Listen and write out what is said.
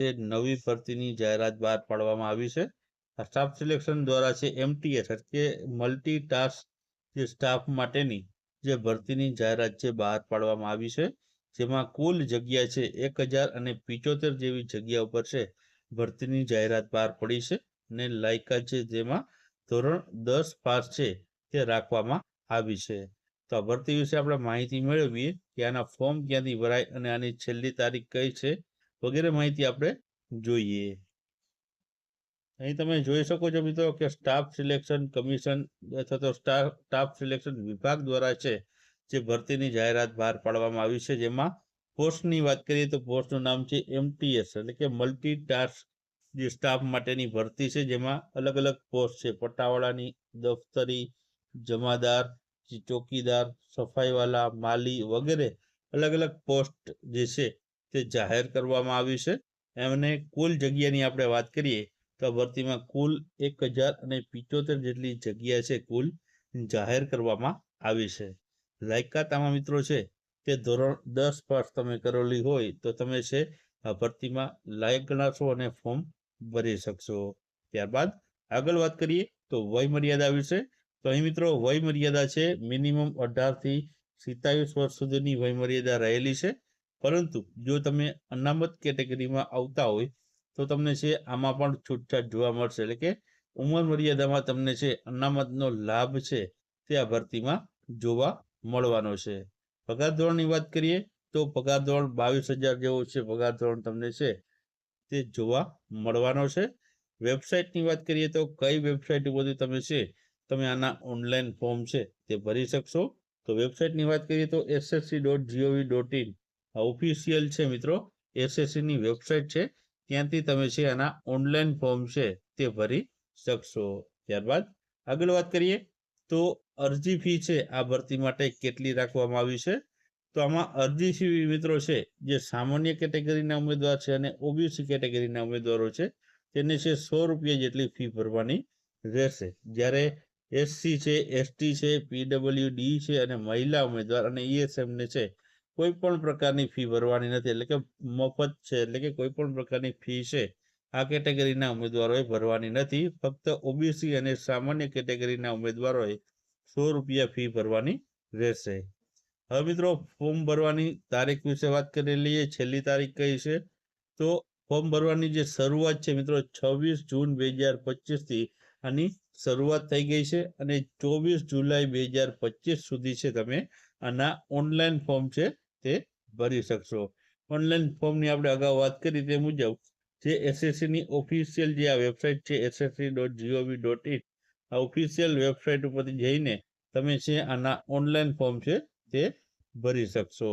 તે નવી ભરતીની જાહેરાત બહાર પાડવામાં આવી છે. આ સ્ટાફ સિલેક્શન દ્વારા છે એમટીએસ એટલે મલ્ટી ટાસ્ક જે સ્ટાફ માટેની જે ભરતીની જાહેરાત છે બહાર પાડવામાં આવી છે. જેમાં કુલ જગ્યા છે એક હજાર અને પિચોતેર જેવી જગ્યા ઉપર છે ભરતીની જાહેરાત બહાર પડી છે અને લાયકાત છે જેમાં ધોરણ દસ પાસ છે તે રાખવામાં આવી છે. તો આ ભરતી વિશે આપણે માહિતી મેળવીએ કે આના ફોર્મ ક્યાંથી ભરાય અને આની છેલ્લી તારીખ કઈ છે વગેરે માહિતી આપણે જોઈએ. અહીં તમે જોઈ શકો છો મિત્રો કે સ્ટાફ સિલેક્શન કમિશન અથવા તો સ્ટાફ સિલેક્શન વિભાગ દ્વારા છે, જે ભરતીની જાહેરાત બહાર પાડવામાં આવી છે. જેમાં પોસ્ટની વાત કરીએ તો પોસ્ટનું નામ છે એમટીએસ એટલે કે મલ્ટી ટાસ્ક જે સ્ટાફ માટેની ભરતી છે. જેમાં અલગ અલગ પોસ્ટ છે. પટાવાળાની, દફતરી, જમાદાર ચોકીદાર, સફાઈવાલા, માલી વગેરે અલગ અલગ પોસ્ટ જે છે તે જાહેર કરવામાં આવી છે, એમને કુલ જગ્યાની આપણે વાત કરીએ, તો ભરતીમાં કુલ એક હજાર અને પિચોતેર જેટલી જગ્યા છે કુલ જાહેર કરવામાં આવી છે. લાયકાત આમાં મિત્રો છે તે ધોરણ દસ પાસ તમે કરેલી હોય તો તમે છે આ ભરતીમાં લાયક ગણાશો અને ફોર્મ ભરી શકશો. ત્યારબાદ આગળ વાત કરીએ તો વય મર્યાદા વિશે. તો અહીં મિત્રો વય મર્યાદા છે મિનિમમ અઢારથી સિત્તાવીસ વર્ષ સુધીની વય મર્યાદા રહેલી છે. પરંતુ જો તમે અનામત કેટેગરીમાં આવતા હોય, તો તમને છે આમાં પણ છૂટછાટ જોવા મળશે. એટલે કે ઉંમર મર્યાદામાં તમને છે અનામતનો લાભ છે તે આ ભરતીમાં જોવા મળવાનો છે. પગાર ધોરણની વાત કરીએ, તો પગાર ધોરણ બાવીસ હજાર જેવો છે. પગાર ધોરણ તમને છે તે જોવા મળવાનો છે. વેબસાઇટની વાત કરીએ, તો કઈ વેબસાઇટ ઉપરથી તમે છે, તમે આના ઓનલાઈન ફોર્મ છે તે ભરી શકશો? તો વેબસાઇટની વાત કરીએ, તો SSC dot G O V dot in official છે મિત્રો એસએસસીની વેબસાઇટ છે. ત્યાંથી તમે છે આના ઓનલાઈન ફોર્મ છે તે ભરી શકશો. ત્યારબાદ આગળ વાત કરીએ તો અરજી ફી છે આ ભરતી માટે કેટલી રાખવામાં આવી છે? તો આમાં અરજી ફી મિત્રો છે જે સામાન્ય કેટેગરીના ઉમેદવાર છે અને ઓબીસી કેટેગરીના ઉમેદવારો છે, તેને છે સો રૂપિયા જેટલી ફી ભરવાની રહેશે. જ્યારે એસસી છે એસટી છે પીડબ્લ્યુ ડી છે અને મહિલા ઉમેદવાર અને ઈએસએમને છે કોઈ પણ પ્રકારની ફી ભરવાની નથી. એટલે કે મફત છે, એટલે કે કોઈ પણ પ્રકારની ફી છે, આ કેટેગરીના ઉમેદવારોએ ભરવાની નથી. ફક્ત ઓબીસી અને સામાન્ય કેટેગરીના ઉમેદવારોએ સો રૂપિયા ફી ભરવાની રહેશે. હવે મિત્રો, ફોર્મ ભરવાની તારીખ વિશે વાત કરી લઈએ. છેલ્લી તારીખ કઈ છે? તો ફોર્મ ભરવાની જે શરૂઆત છે મિત્રો, છવ્વીસ જૂન બે હજાર પચીસથી આની શરૂઆત થઈ ગઈ છે અને ચોવીસ જુલાઈ બે હજાર પચીસ સુધી છે તમે આના ઓનલાઈન ફોર્મ છે તે ભરી શકશો. ઓનલાઈન ફોર્મની આપણે અગાઉ વાત કરી તે મુજબ, જે એસએસસીની ઓફિશિયલ જે આ વેબસાઇટ છે SSC dot G O V dot in આ ઓફિશિયલ વેબસાઇટ ઉપરથી જઈને તમે છે આના ઓનલાઈન ફોર્મ છે તે ભરી શકશો.